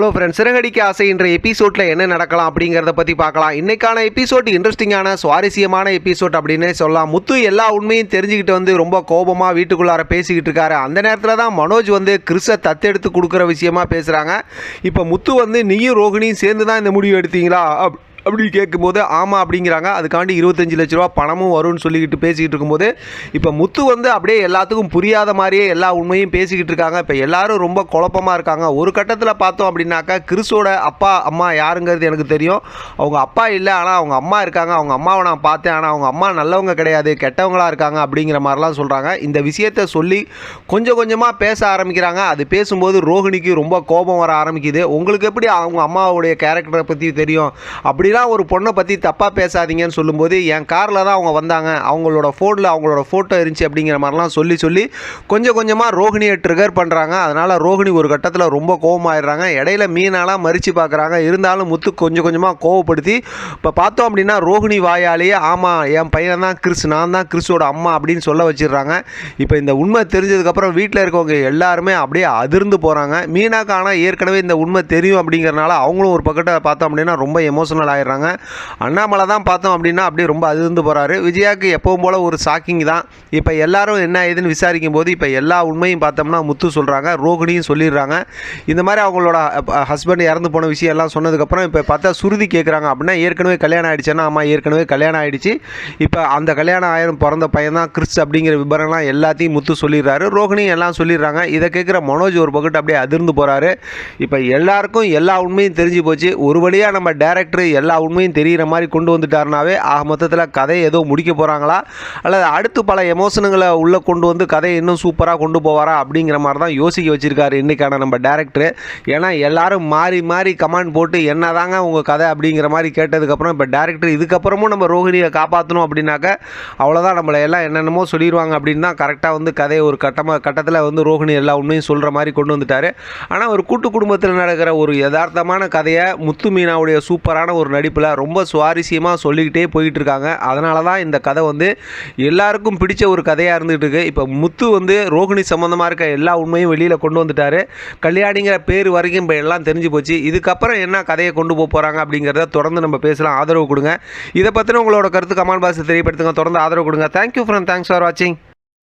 Hello friends Siragadikka ஆசை என்ற எபிசோட்ல என்ன நடக்கலாம் அப்படிங்கிறத பற்றி பார்க்கலாம். இன்னைக்கான எபிசோட் இன்ட்ரெஸ்டிங்கான சுவாரஸ்யமான எபிசோட் அப்படின்னே சொல்லலாம். முத்து எல்லா உண்மையும் தெரிஞ்சுக்கிட்டு வந்து ரொம்ப கோபமாக வீட்டுக்குள்ளார பேசிக்கிட்டு இருக்காரு. அந்த நேரத்தில் தான் மனோஜ் வந்து கிறிஸை தத்தெடுத்து கொடுக்குற விஷயமா பேசுகிறாங்க இப்போ முத்து வந்து நீயும் ரோகிணியும் சேர்ந்து தான் இந்த முடிவு எடுத்தீங்களா? அப்படின்னு அப்படி கேட்கும்போது ஆமாம் அப்படிங்கிறாங்க. அதுக்காண்டி இருபத்தஞ்சு லட்ச ரூபா பணமும் வரும்னு சொல்லிக்கிட்டு பேசிக்கிட்டு இருக்கும்போது இப்போ முத்து வந்து அப்படியே எல்லாத்துக்கும் புரியாத மாதிரியே எல்லா உண்மையும் பேசிக்கிட்டு இருக்காங்க. இப்போ எல்லாரும் ரொம்ப குழப்பமாக இருக்காங்க. ஒரு கட்டத்தில் பார்த்தோம் அப்படின்னாக்கா கிறிஸோட அப்பா அம்மா யாருங்கிறது எனக்கு தெரியும். அவங்க அப்பா இல்லை ஆனால் அவங்க அம்மா இருக்காங்க. அவங்க அம்மாவை நான் பார்த்தேன். ஆனால் அவங்க அம்மா நல்லவங்க கிடையாது கெட்டவங்களாக இருக்காங்க அப்படிங்கிற மாதிரிலாம் சொல்கிறாங்க இந்த விஷயத்த சொல்லி கொஞ்சம் கொஞ்சமாக பேச ஆரம்பிக்கிறாங்க. அது பேசும்போது ரோஹிணிக்கு ரொம்ப கோபம் வர ஆரம்பிக்குது. உங்களுக்கு எப்படி அவங்க அம்மாவுடைய கேரக்டரை பற்றி தெரியும்? அப்படிலாம் ஒரு பொண்ணை பற்றி தப்பாக பேசாதீங்கன்னு சொல்லும்போது என் காரில் தான் அவங்க வந்தாங்க. அவங்களோட ஃபோனில் அவங்களோட ஃபோட்டோ இருந்துச்சு அப்படிங்கிற மாதிரிலாம் சொல்லி சொல்லி கொஞ்சம் கொஞ்சமாக ரோஹிணியை ட்ரிகர் பண்ணுறாங்க அதனால் ரோஹிணி ஒரு கட்டத்தில் ரொம்ப கோபமாயிடுறாங்க இடையில மீனாலாம் மறித்து பார்க்குறாங்க இருந்தாலும் முத்து கொஞ்சம் கொஞ்சமாக கோவப்படுத்தி இப்போ பார்த்தோம் அப்படின்னா ரோஹிணி வாயாலேயே ஆமாம் என் பையன் தான் கிறிஸ் நான் தான் கிறிஸோட அம்மா அப்படின்னு சொல்ல வச்சிடுறாங்க. இப்போ இந்த உண்மை தெரிஞ்சதுக்கப்புறம் வீட்டில் இருக்கவங்க எல்லாருமே அப்படியே அதிர்ந்து போகிறாங்க மீனாக்கு ஆனால் ஏற்கனவே இந்த உண்மை தெரியும் அப்படிங்கிறனால அவங்களும் ஒரு பக்கத்தை பார்த்தோம் அப்படின்னா ரொம்ப எமோஷனல் ஆயிடுறாங்க. அண்ணாமலை தான் பார்த்தோம் அப்படின்னா அப்படியே ரொம்ப அதிர்ந்து போகிறாரு விஜயாவுக்கு எப்பவும் போல் ஒரு ஷாக்கிங் தான். இப்போ எல்லாரும் என்ன ஏதுன்னு விசாரிக்கும் போது இப்போ எல்லா உண்மையும் பார்த்தோம்னா முத்து சொல்கிறாங்க ரோகிணியும் சொல்லிடுறாங்க. இந்த மாதிரி அவங்களோட ஹஸ்பண்ட் இறந்து போன விஷயம் எல்லாம் சொன்னதுக்கப்புறம் இப்போ பார்த்தா சுருதி கேட்குறாங்க அப்படின்னா ஏற்கனவே கல்யாணம் ஆயிடுச்சுன்னா ஆமாம் ஏற்கனவே கல்யாணம் ஆயிடுச்சு. இப்போ அந்த கல்யாணம் ஆயிரம் பிறந்த பையன் தான் கிறிஸ் அப்படிங்கிற விபரம்லாம் எல்லாத்தையும் முத்து சொல்லிடுறாரு. ரோகிணியும் எல்லாம் சொல்லிடுறாங்க. இதை கேட்குற மனோஜ் ஒரு பக்கத்து அப்படியே அதிர்ந்து போகிறாரு இப்போ எல்லாருக்கும் எல்லா உண்மையும் தெரிஞ்சு போச்சு. ஒரு வழியாக நம்ம டேரக்டர் எல்லா எல்லா உண்மையும் தெரிகிற மாதிரி கொண்டு வந்துட்டாருனாவே ஆக மொத்தத்தில் கதையை ஏதோ முடிக்க போகிறாங்களா அல்லது அடுத்து பல எமோஷனுங்களை உள்ளே கொண்டு வந்து கதையை இன்னும் சூப்பராக கொண்டு போவாரா? அப்படிங்கிற மாதிரி தான் யோசிக்க வச்சுருக்காரு இன்றைக்கான நம்ம டேரக்டர் ஏன்னா எல்லாரும் மாறி மாறி கமெண்ட் போட்டு என்னதாங்க உங்கள் கதை? அப்படிங்கிற மாதிரி கேட்டதுக்கப்புறம் இப்போ டேரக்டர் இதுக்கப்புறமும் நம்ம ரோஹிணியை காப்பாற்றணும் அப்படின்னாக்க அவ்வளோதான் நம்மளை எல்லாம் என்னென்னமோ சொல்லிடுவாங்க அப்படின்னு தான் கரெக்டாக வந்து கதையை ஒரு கட்டமாக கட்டத்தில் வந்து ரோஹிணி எல்லா உண்மையும் சொல்கிற மாதிரி கொண்டு வந்துட்டார். ஆனால் ஒரு கூட்டு குடும்பத்தில் நடக்கிற ஒரு யதார்த்தமான கதையை முத்து மீனாவுடைய சூப்பரான ஒரு நடிப்பில் ரொம்ப சுவாரஸ்யமாக சொல்லிக்கிட்டே போயிட்டு இருக்காங்க அதனால தான் இந்த கதை வந்து எல்லாருக்கும் பிடிச்ச ஒரு கதையாக இருந்துகிட்டு இருக்கு இப்போ முத்து வந்து ரோகிணி சம்மந்தமாக இருக்க எல்லா உண்மையும் வெளியில் கொண்டு வந்துட்டாரு. கல்யாணிங்கிற பேர் வரைக்கும் இப்போ எல்லாம் தெரிஞ்சு போச்சு. இதுக்கப்புறம் என்ன கதையை கொண்டு போக போகிறாங்க அப்படிங்கிறத தொடர்ந்து நம்ம பேசலாம். ஆதரவு கொடுங்க. இதை பற்றின உங்களோட கருத்து கமெண்ட் பாக்ஸ் தெரியப்படுத்துங்க. தொடர்ந்து ஆதரவு கொடுங்க. தேங்க்யூ ஃப்ரெண்ட் தேங்க்ஸ் ஃபார் வாட்சிங்